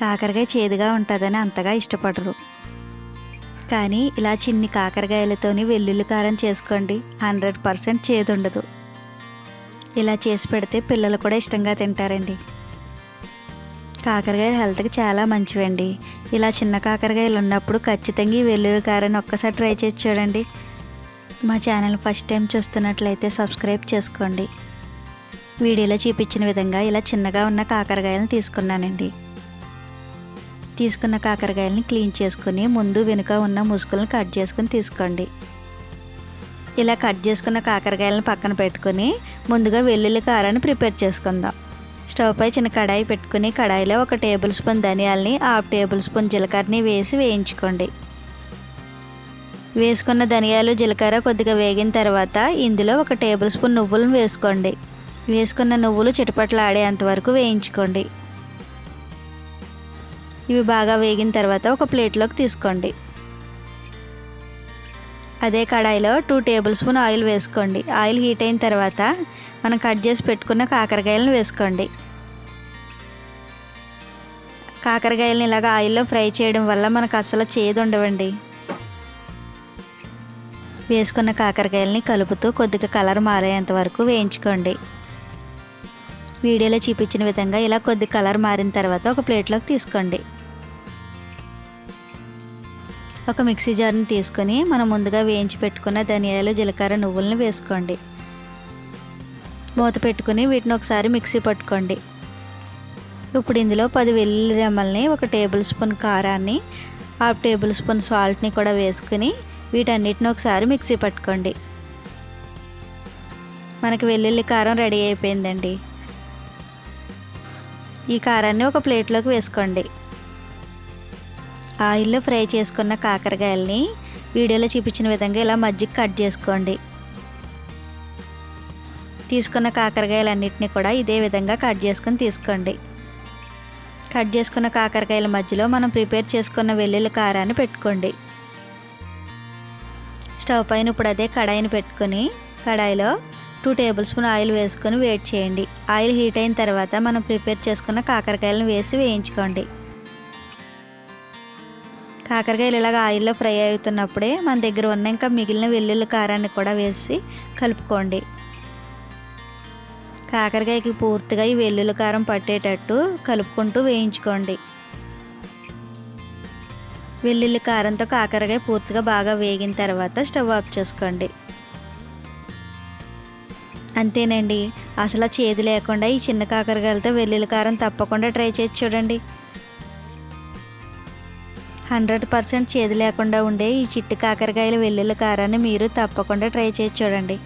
కాకరకాయ చేదుగా ఉంటుందని అంతగా ఇష్టపడరు. కానీ ఇలా చిన్ని కాకరకాయలతోని వెల్లుల్లి కారం చేసుకోండి. హండ్రెడ్ పర్సెంట్ చేదు ఉండదు ఇలా చేసి పెడితే పిల్లలు కూడా ఇష్టంగా తింటారండి. కాకరకాయలు హెల్త్కి చాలా మంచివండి. ఇలా చిన్న కాకరకాయలు ఉన్నప్పుడు ఖచ్చితంగా ఈ వెల్లుల్లి కారాన్ని ఒక్కసారి ట్రై చేసి చూడండి. మా ఛానల్ ఫస్ట్ టైం చూస్తున్నట్లయితే సబ్స్క్రైబ్ చేసుకోండి. వీడియోలో చూపించిన విధంగా ఇలా చిన్నగా ఉన్న కాకరకాయలను తీసుకున్నానండి. తీసుకున్న కాకరకాయలని క్లీన్ చేసుకుని ముందు వెనుక ఉన్న ముసుగులను కట్ చేసుకుని తీసుకోండి. ఇలా కట్ చేసుకున్న కాకరకాయలను పక్కన పెట్టుకుని ముందుగా వెల్లుల్లి కారాన్ని ప్రిపేర్ చేసుకుందాం. స్టవ్ పై చిన్న కడాయి పెట్టుకుని కడాయిలో ఒక టేబుల్ స్పూన్ ధనియాలని హాఫ్ టేబుల్ స్పూన్ జీలకర్రని వేసి వేయించుకోండి. వేసుకున్న ధనియాలు జీలకర్ర కొద్దిగా వేగిన తర్వాత ఇందులో ఒక టేబుల్ స్పూన్ నువ్వులను వేసుకోండి. వేసుకున్న నువ్వులు చిటపట్లాడేంత వరకు వేయించుకోండి. ఇవి బాగా వేగిన తర్వాత ఒక ప్లేట్లోకి తీసుకోండి. అదే కడాయిలో టూ టేబుల్ స్పూన్ ఆయిల్ వేసుకోండి. ఆయిల్ హీట్ అయిన తర్వాత మనం కట్ చేసి పెట్టుకున్న కాకరకాయలను వేసుకోండి. కాకరకాయలను ఇలాగ ఆయిల్లో ఫ్రై చేయడం వల్ల మనకు అసలు చేదు ఉండవండి. వేసుకున్న కాకరకాయలని కలుపుతూ కొద్దిగా కలర్ మారేంత వరకు వేయించుకోండి. వీడియోలో చూపించిన విధంగా ఇలా కొద్ది కలర్ మారిన తర్వాత ఒక ప్లేట్లోకి తీసుకోండి. ఒక మిక్సీ జార్ని తీసుకొని మనం ముందుగా వేయించి పెట్టుకున్న ధనియాలు జీలకర్ర నువ్వులను వేసుకోండి. మూత పెట్టుకుని వీటిని ఒకసారి మిక్సీ పట్టుకోండి. ఇప్పుడు ఇందులో పది వెల్లుల్లి రెమ్మల్ని ఒక టేబుల్ స్పూన్ కారాన్ని హాఫ్ టేబుల్ స్పూన్ సాల్ట్ని కూడా వేసుకుని వీటన్నిటిని ఒకసారి మిక్సీ పట్టుకోండి. మనకి వెల్లుల్లి కారం రెడీ అయిపోయిందండి. ఈ కారాన్ని ఒక ప్లేట్లోకి వేసుకోండి. ఆయిల్లో ఫ్రై చేసుకున్న కాకరకాయలని వీడియోలో చూపించిన విధంగా ఇలా మజ్జిగ కట్ చేసుకోండి. తీసుకున్న కాకరకాయలన్నింటినీ కూడా ఇదే విధంగా కట్ చేసుకొని తీసుకోండి. కట్ చేసుకున్న కాకరకాయల మధ్యలో మనం ప్రిపేర్ చేసుకున్న వెల్లుల్లి కారాన్ని పెట్టుకోండి. స్టవ్ పైన ఇప్పుడు అదే కడాయిని పెట్టుకొని కడాయిలో టూ టేబుల్ స్పూన్ ఆయిల్ వేసుకొని వేడి చేయండి. ఆయిల్ హీట్ అయిన తర్వాత మనం ప్రిపేర్ చేసుకున్న కాకరకాయలను వేసి వేయించుకోండి. కాకరకాయలు ఇలాగ ఆయిల్లో ఫ్రై అవుతున్నప్పుడే మన దగ్గర ఉన్న ఇంకా మిగిలిన వెల్లుల్లి కారాన్ని కూడా వేసి కలుపుకోండి. కాకరకాయకి పూర్తిగా ఈ వెల్లుల్లి కారం పట్టేటట్టు కలుపుకుంటూ వేయించుకోండి. వెల్లుల్లి కారంతో కాకరకాయ పూర్తిగా బాగా వేగిన తర్వాత స్టవ్ ఆఫ్ చేసుకోండి. అంతేనండి. అసలు చేదు లేకుండా ఈ చిన్న కాకరకాయలతో వెల్లుల్లి కారం తప్పకుండా ట్రై చేసి చూడండి. హండ్రెడ్ పర్సెంట్ చేదు లేకుండా ఉండే ఈ చిట్టు కాకరకాయల వెల్లుల్లి కారాన్ని మీరు తప్పకుండా ట్రై చేసి చూడండి.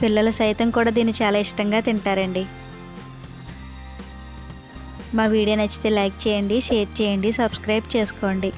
పిల్లలు సైతం కూడా దీన్ని చాలా ఇష్టంగా తింటారండి. మా వీడియో నచ్చితే లైక్ చేయండి షేర్ చేయండి సబ్స్క్రైబ్ చేసుకోండి.